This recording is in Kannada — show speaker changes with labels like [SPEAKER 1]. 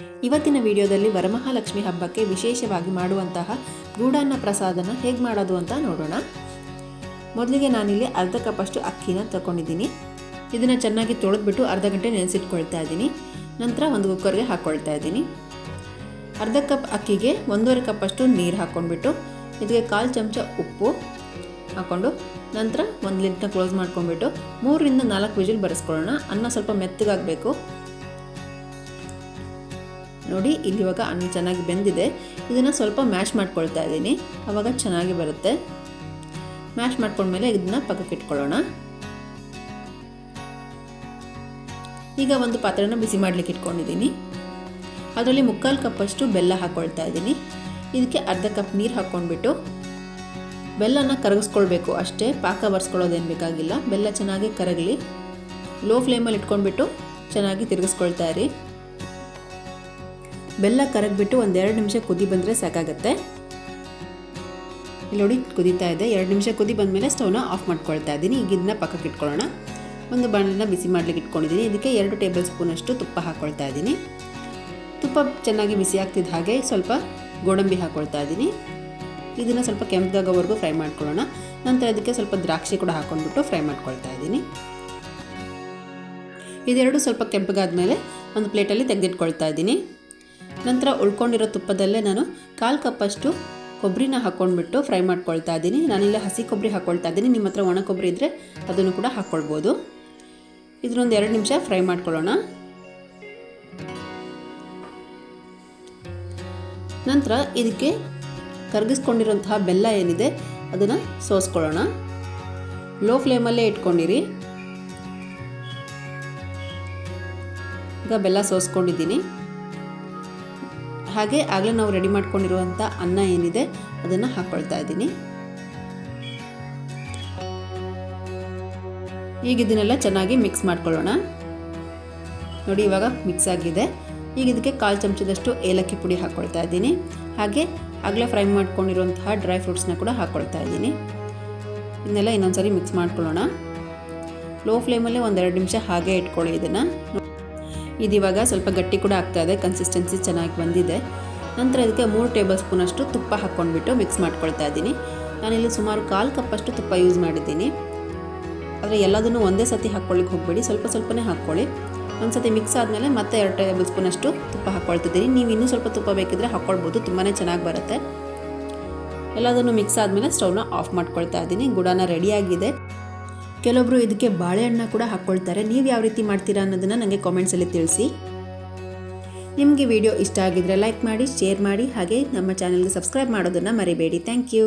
[SPEAKER 1] ಇವತ್ತಿನ ವಿಡಿಯೋದಲ್ಲಿ ವರಮಹಾಲಕ್ಷ್ಮಿ ಹಬ್ಬಕ್ಕೆ ವಿಶೇಷವಾಗಿ ಮಾಡುವಂತಹ ಗೂಡಾನ್ನ ಪ್ರಸಾದನ ಹೇಗೆ ಮಾಡೋದು ಅಂತ ನೋಡೋಣ. ಮೊದಲಿಗೆ ನಾನಿಲ್ಲಿ ಅರ್ಧ ಕಪ್ಪಷ್ಟು ಅಕ್ಕಿನ ತಗೊಂಡಿದ್ದೀನಿ ಇದನ್ನು ಚೆನ್ನಾಗಿ ತೊಳೆದ್ಬಿಟ್ಟು ಅರ್ಧ ಗಂಟೆ ನೆನೆಸಿಟ್ಕೊಳ್ತಾ ಇದ್ದೀನಿ. ನಂತರ ಒಂದು ಕುಕ್ಕರ್ಗೆ ಹಾಕ್ಕೊಳ್ತಾ ಇದ್ದೀನಿ. ಅರ್ಧ ಕಪ್ ಅಕ್ಕಿಗೆ ಒಂದೂವರೆ ಕಪ್ಪಷ್ಟು ನೀರು ಹಾಕ್ಕೊಂಡ್ಬಿಟ್ಟು ಇದಕ್ಕೆ ಕಾಲು ಚಮಚ ಉಪ್ಪು ಹಾಕ್ಕೊಂಡು ನಂತರ ಒಂದು ಲಿಂಟ್ನ ಕ್ಲೋಸ್ ಮಾಡ್ಕೊಂಡ್ಬಿಟ್ಟು ಮೂರರಿಂದ ನಾಲ್ಕು ವಿಜಿಲ್ ಬರೆಸ್ಕೊಳ್ಳೋಣ. ಅನ್ನ ಸ್ವಲ್ಪ ಮೆತ್ತಗಾಗಬೇಕು. ನೋಡಿ ಇಲ್ಲಿ ಇವಾಗ ಅನ್ನ ಚೆನ್ನಾಗಿ ಬೆಂದಿದೆ. ಇದನ್ನು ಸ್ವಲ್ಪ ಮ್ಯಾಶ್ ಮಾಡ್ಕೊಳ್ತಾ ಇದ್ದೀನಿ. ಆವಾಗ ಚೆನ್ನಾಗಿ ಬರುತ್ತೆ. ಮ್ಯಾಶ್ ಮಾಡ್ಕೊಂಡ್ಮೇಲೆ ಇದನ್ನ ಪಕ್ಕಕ್ಕೆ ಇಟ್ಕೊಳ್ಳೋಣ. ಈಗ ಒಂದು ಪಾತ್ರೆನ ಬಿಸಿ ಮಾಡಲಿಕ್ಕೆ ಇಟ್ಕೊಂಡಿದ್ದೀನಿ. ಅದರಲ್ಲಿ ಮುಕ್ಕಾಲು ಕಪ್ಪಷ್ಟು ಬೆಲ್ಲ ಹಾಕ್ಕೊಳ್ತಾ ಇದ್ದೀನಿ. ಇದಕ್ಕೆ ಅರ್ಧ ಕಪ್ ನೀರು ಹಾಕ್ಕೊಂಡ್ಬಿಟ್ಟು ಬೆಲ್ಲನ ಕರಗಿಸ್ಕೊಳ್ಬೇಕು ಅಷ್ಟೇ. ಪಾಕ ಬರ್ಸ್ಕೊಳ್ಳೋದೇನು ಬೇಕಾಗಿಲ್ಲ. ಬೆಲ್ಲ ಚೆನ್ನಾಗಿ ಕರಗಲಿ. ಲೋ ಫ್ಲೇಮಲ್ಲಿ ಇಟ್ಕೊಂಡ್ಬಿಟ್ಟು ಚೆನ್ನಾಗಿ ತಿರುಗಿಸ್ಕೊಳ್ತಾ ಇರಿ. ಬೆಲ್ಲ ಕರಗಿಬಿಟ್ಟು ಒಂದೆರಡು ನಿಮಿಷ ಕುದಿ ಬಂದರೆ ಸಾಕಾಗತ್ತೆ. ಇಲ್ಲಿ ನೋಡಿ, ಕುದೀತಾ ಇದೆ. ಎರಡು ನಿಮಿಷ ಕುದಿ ಬಂದಮೇಲೆ ಸ್ಟವ್ನ ಆಫ್ ಮಾಡ್ಕೊಳ್ತಾ ಇದ್ದೀನಿ. ಈಗ ಇದನ್ನ ಪಕ್ಕಕ್ಕೆ ಇಟ್ಕೊಳ್ಳೋಣ. ಒಂದು ಬಾಣಲನ್ನ ಬಿಸಿ ಮಾಡ್ಲಿಕ್ಕೆ ಇಟ್ಕೊಂಡಿದ್ದೀನಿ. ಇದಕ್ಕೆ ಎರಡು ಟೇಬಲ್ ಸ್ಪೂನಷ್ಟು ತುಪ್ಪ ಹಾಕ್ಕೊಳ್ತಾ ಇದ್ದೀನಿ. ತುಪ್ಪ ಚೆನ್ನಾಗಿ ಬಿಸಿ ಆಗ್ತಿದ್ದ ಹಾಗೆ ಸ್ವಲ್ಪ ಗೋಡಂಬಿ ಹಾಕ್ಕೊಳ್ತಾ ಇದ್ದೀನಿ. ಇದನ್ನು ಸ್ವಲ್ಪ ಕೆಂಪದಾಗೋವರೆಗೂ ಫ್ರೈ ಮಾಡ್ಕೊಳ್ಳೋಣ. ನಂತರ ಅದಕ್ಕೆ ಸ್ವಲ್ಪ ದ್ರಾಕ್ಷಿ ಕೂಡ ಹಾಕ್ಕೊಂಡ್ಬಿಟ್ಟು ಫ್ರೈ ಮಾಡ್ಕೊಳ್ತಾ ಇದ್ದೀನಿ. ಇದೆರಡು ಸ್ವಲ್ಪ ಕೆಂಪಗಾದ ಮೇಲೆ ಒಂದು ಪ್ಲೇಟಲ್ಲಿ ತೆಗೆದಿಟ್ಕೊಳ್ತಾ ಇದ್ದೀನಿ. ನಂತರ ಉಳ್ಕೊಂಡಿರೋ ತುಪ್ಪದಲ್ಲೇ ನಾನು ಕಾಲು ಕಪ್ಪಷ್ಟು ಕೊಬ್ಬರಿನ ಹಾಕ್ಕೊಂಡ್ಬಿಟ್ಟು ಫ್ರೈ ಮಾಡ್ಕೊಳ್ತಾ ಇದ್ದೀನಿ. ನಾನಿಲ್ಲ ಹಸಿ ಕೊಬ್ಬರಿ ಹಾಕ್ಕೊಳ್ತಾ ಇದ್ದೀನಿ. ನಿಮ್ಮ ಹತ್ರ ಒಣ ಕೊಬ್ಬರಿ ಇದ್ದರೆ ಅದನ್ನು ಕೂಡ ಹಾಕ್ಕೊಳ್ಬೋದು ಇದನ್ನೊಂದು ಎರಡು ನಿಮಿಷ ಫ್ರೈ ಮಾಡ್ಕೊಳ್ಳೋಣ. ನಂತರ ಇದಕ್ಕೆ ಕರಗಿಸ್ಕೊಂಡಿರೋಂತಹ ಬೆಲ್ಲ ಏನಿದೆ ಅದನ್ನು ಸೋಸ್ಕೊಳ್ಳೋಣ. ಲೋ ಫ್ಲೇಮಲ್ಲೇ ಇಟ್ಕೊಂಡಿರಿ. ಈಗ ಬೆಲ್ಲ ಸೋಸ್ಕೊಂಡಿದ್ದೀನಿ. ಹಾಗೆ ಆಗಲೇ ನಾವು ರೆಡಿ ಮಾಡ್ಕೊಂಡಿರುವಂಥ ಅನ್ನ ಏನಿದೆ ಅದನ್ನು ಹಾಕ್ಕೊಳ್ತಾ ಇದ್ದೀನಿ. ಈಗ ಇದನ್ನೆಲ್ಲ ಚೆನ್ನಾಗಿ ಮಿಕ್ಸ್ ಮಾಡ್ಕೊಳ್ಳೋಣ. ನೋಡಿ ಇವಾಗ ಮಿಕ್ಸ್ ಆಗಿದೆ. ಈಗ ಇದಕ್ಕೆ ಕಾಲು ಚಮಚದಷ್ಟು ಏಲಕ್ಕಿ ಪುಡಿ ಹಾಕ್ಕೊಳ್ತಾ ಇದ್ದೀನಿ. ಹಾಗೆ ಆಗಲೇ ಫ್ರೈ ಮಾಡ್ಕೊಂಡಿರುವಂತಹ ಡ್ರೈ ಫ್ರೂಟ್ಸ್ನ ಕೂಡ ಹಾಕ್ಕೊಳ್ತಾ ಇದ್ದೀನಿ. ಇದನ್ನೆಲ್ಲ ಇನ್ನೊಂದ್ಸರಿ ಮಿಕ್ಸ್ ಮಾಡ್ಕೊಳ್ಳೋಣ. ಲೋ ಫ್ಲೇಮಲ್ಲೇ ಒಂದೆರಡು ನಿಮಿಷ ಹಾಗೆ ಇಟ್ಕೊಳ್ಳಿ ಇದನ್ನು. ಇದು ಇವಾಗ ಸ್ವಲ್ಪ ಗಟ್ಟಿ ಕೂಡ ಆಗ್ತಾ ಇದೆ ಕನ್ಸಿಸ್ಟೆನ್ಸಿ ಚೆನ್ನಾಗಿ ಬಂದಿದೆ. ನಂತರ ಅದಕ್ಕೆ ಮೂರು ಟೇಬಲ್ ಸ್ಪೂನಷ್ಟು ತುಪ್ಪ ಹಾಕ್ಕೊಂಡ್ಬಿಟ್ಟು ಮಿಕ್ಸ್ ಮಾಡ್ಕೊಳ್ತಾ ಇದ್ದೀನಿ. ನಾನಿಲ್ಲಿ ಸುಮಾರು ಕಾಲು ಕಪ್ಪಷ್ಟು ತುಪ್ಪ ಯೂಸ್ ಮಾಡಿದ್ದೀನಿ. ಆದರೆ ಎಲ್ಲದನ್ನು ಒಂದೇ ಸತಿ ಹಾಕ್ಕೊಳ್ಳಿಕ್ಕೆ ಹೋಗಬೇಡಿ, ಸ್ವಲ್ಪ ಸ್ವಲ್ಪನೇ ಹಾಕ್ಕೊಳ್ಳಿ. ಒಂದು ಸತಿ ಮಿಕ್ಸ್ ಆದಮೇಲೆ ಮತ್ತೆ ಎರಡು ಟೇಬಲ್ ಸ್ಪೂನಷ್ಟು ತುಪ್ಪ ಹಾಕ್ಕೊಳ್ತಿದ್ದೀನಿ. ನೀವು ಇನ್ನೂ ಸ್ವಲ್ಪ ತುಪ್ಪ ಬೇಕಿದ್ರೆ ಹಾಕ್ಕೊಳ್ಬೋದು ತುಂಬಾ ಚೆನ್ನಾಗಿ ಬರುತ್ತೆ. ಎಲ್ಲದನ್ನು ಮಿಕ್ಸ್ ಆದಮೇಲೆ ಸ್ಟವ್ನ ಆಫ್ ಮಾಡ್ಕೊಳ್ತಾ ಇದ್ದೀನಿ. ಗುಡಾನ ರೆಡಿಯಾಗಿದೆ ಕೆಲವೊಬ್ಬರು ಇದಕ್ಕೆ ಬಾಳೆಹಣ್ಣ ಕೂಡ ಹಾಕ್ಕೊಳ್ತಾರೆ ನೀವು ಯಾವ ರೀತಿ ಮಾಡ್ತೀರಾ ಅನ್ನೋದನ್ನು ನನಗೆ ಕಾಮೆಂಟ್ಸಲ್ಲಿ ತಿಳಿಸಿ. ನಿಮಗೆ ವಿಡಿಯೋ ಇಷ್ಟ ಆಗಿದ್ರೆ ಲೈಕ್ ಮಾಡಿ ಶೇರ್ ಮಾಡಿ, ಹಾಗೆ ನಮ್ಮ ಚಾನಲ್ಗೆ ಸಬ್ಸ್ಕ್ರೈಬ್ ಮಾಡೋದನ್ನು ಮರಿಬೇಡಿ. Thank you